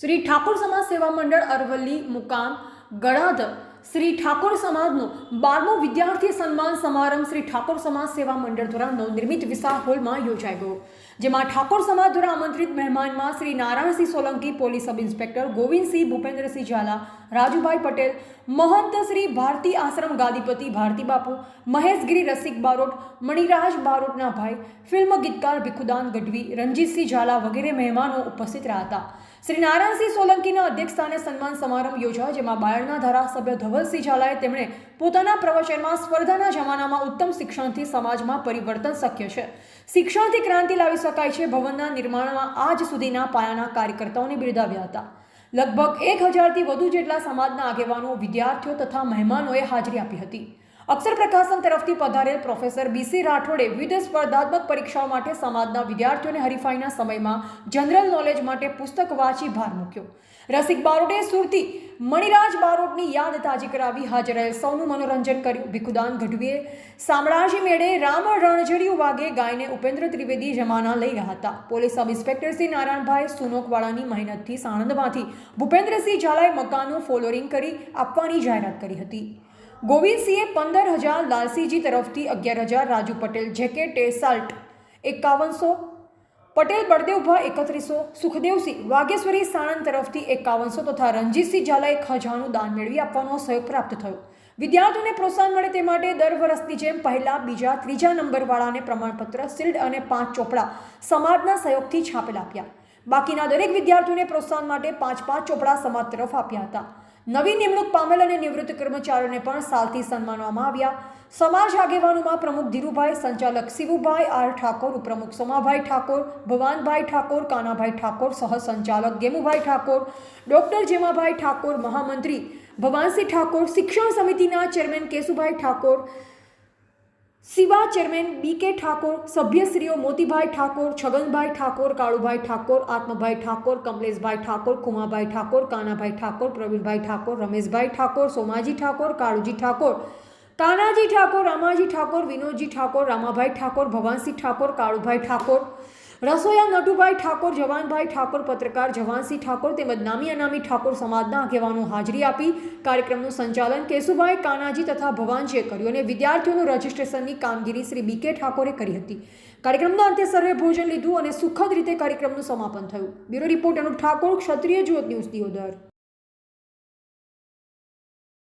શ્રી ઠાકોર સમાજ સેવા મંડળ અરવલ્લી મુકામ ગણાદ શ્રી ઠાકોર સમાજનો બારમો વિદ્યાર્થી સન્માન સમારંભ શ્રી ઠાકોર સમાજ સેવા મંડળ દ્વારા નવનિર્મિત વિશાળ હોલમાં યોજાઈ ગયો જેમાં ઠાકોર સમાજ દ્વારા આમંત્રિત મહેમાનમાં Shri Narayansinh Solanki, police sub inspector Govindsinh Bhupendrasinh Jhala, Rajubhai Patel, Mahant Shri Bharti આશ્રમ ગાદીપતિ ભારતી બાપુ મહેશગીરી રસિક બારોટ, મણિરાજ બારોટના ભાઈ, ફિલ્મ ગીતકાર ભીખુદાન ગઢવી, રણજીતસિંહ ઝાલા વગેરે મહેમાનો ઉપસ્થિત રહ્યા હતા. શ્રી નારાયણસિંહ સોલંકીના અધ્યક્ષસ્થાને સન્માન સમારંભ યોજાયો, જેમાં બાયડના ધારાસભ્ય ધવલસિંહ ઝાલાએ તેમણે પોતાના પ્રવચનમાં સ્પર્ધાના જમાનામાં ઉત્તમ શિક્ષણથી સમાજમાં પરિવર્તન શક્ય છે. શિક્ષણથી ક્રાંતિ લાવી શકાય છે. ભવનના નિર્માણમાં આજ સુધીના પાયાના કાર્યકર્તાઓને બિરદાવ્યા હતા. લગભગ એક હજારથી વધુ જેટલા સમાજના આગેવાનો, વિદ્યાર્થીઓ તથા મહેમાનોએ હાજરી આપી હતી. અક્ષર પ્રકાશન તરફથી પધારેલ પ્રોફેસર બીસી રાઠોડે વિવિધ સ્પર્ધાત્મક પરીક્ષાઓ માટે સમાજના વિદ્યાર્થીઓને હરીફાઈના સમયમાં જનરલ નોલેજ માટે પુસ્તક વાંચી ભાર મૂક્યો. રસિક બારોટે સુરતી મણિરાજ બારોટની યાદ તાજી કરાવી હાજર રહેલ સૌનું મનોરંજન કર્યું. ભીખુદાન ગઢવીએ શામળાજી મેળે રામ રણઝડિયું વાગે ગાયને ઉપેન્દ્ર ત્રિવેદી જમાના લઈ રહ્યા હતા. Police sub inspector Shri Narayanbhai સુનોકવાળાની મહેનતથી સાણંદમાંથી ભૂપેન્દ્રસિંહ ઝાલાએ મકાનનું ફોલોરિંગ કરી આપવાની જાહેરાત કરી હતી. ગોવિંદસિંહે પંદર હજાર લાલસિંહજી તરફથી અગિયાર હજાર રાજુ પટેલ જેકે સાલ્ટ એકાવનસો, પટેલ બળદેવભા એકત્રીસો, સુખદેવસિંહ વાગેશ્વરી સાણંદ તરફથી એકાવનસો તથા રણજીતસિંહ એક હજારનું દાન મેળવી આપવાનો સહયોગ પ્રાપ્ત થયો. વિદ્યાર્થીઓને પ્રોત્સાહન મળે તે માટે દર વર્ષની જેમ પહેલા, બીજા, ત્રીજા નંબરવાળાને પ્રમાણપત્ર શિલ્ડ અને પાંચ ચોપડા સમાજના સહયોગથી છાપેલા આપ્યા. બાકીના દરેક વિદ્યાર્થીઓને પ્રોત્સાહન માટે પાંચ પાંચ ચોપડા સમાજ તરફ આપ્યા હતા. નવી નિમણૂક પામેલ અને નિવૃત્ત કર્મચારીઓને પણ સાલથી સન્માનવામાં આવ્યા. સમાજ આગેવાનોમાં પ્રમુખ ધીરુભાઈ, સંચાલક શિવુભાઈ, આર ઠાકોર, ઉપપ્રમુખ સોમાભાઈ ઠાકોર, ભવાનભાઈ ઠાકોર, કાનાભાઈ ઠાકોર, સહસંચાલક ગેમુભાઈ ઠાકોર, ડોક્ટર જેમાભાઈ ઠાકોર, મહામંત્રી ભવાનસિંહ ઠાકોર, શિક્ષણ સમિતિના chairman Keshubhai Thakor Shiva chairman B K Thakor, સભ્યશ્રીઓ Motibhai Thakor, Chhaganbhai Thakor, Kalubhai Thakor, આત્મભાઈ Thakor, કમલેશભાઈ ઠાકોર કુમાભાઈ ઠાકોર, કાનાભાઈ ઠાકોર, પ્રવીણભાઈ ઠાકોર, રમેશભાઈ ઠાકોર, સોમાજી ઠાકોર, કાળુજી ઠાકોર કાનાજી ઠાકોર, રામાજી ઠાકોર, વિનોદજી ઠાકોર, રામાભાઈ ઠાકોર, ભવાનસિંહ ઠાકોર, કાળુભાઈ ઠાકોર રસોયા નટુભાઈ ઠાકોર, જવાનભાઈ ઠાકોર, પત્રકાર જવાનસિંહ ઠાકોર તેમજ નામી અનામી ઠાકોર સમાજના આગેવાનો હાજરી આપી. કાર્યક્રમનું સંચાલન કેશુભાઈ કાનાજી તથા ભવાનજીએ કર્યું અને વિદ્યાર્થીઓનું રજીસ્ટ્રેશનની કામગીરી શ્રી બી કે ઠાકોરે કરી હતી. કાર્યક્રમના અંતે સર્વે ભોજન લીધું અને સુખદ રીતે કાર્યક્રમનું સમાપન થયું. Bureau report Anup Thakor, Kshatriya Jyot news Deodar.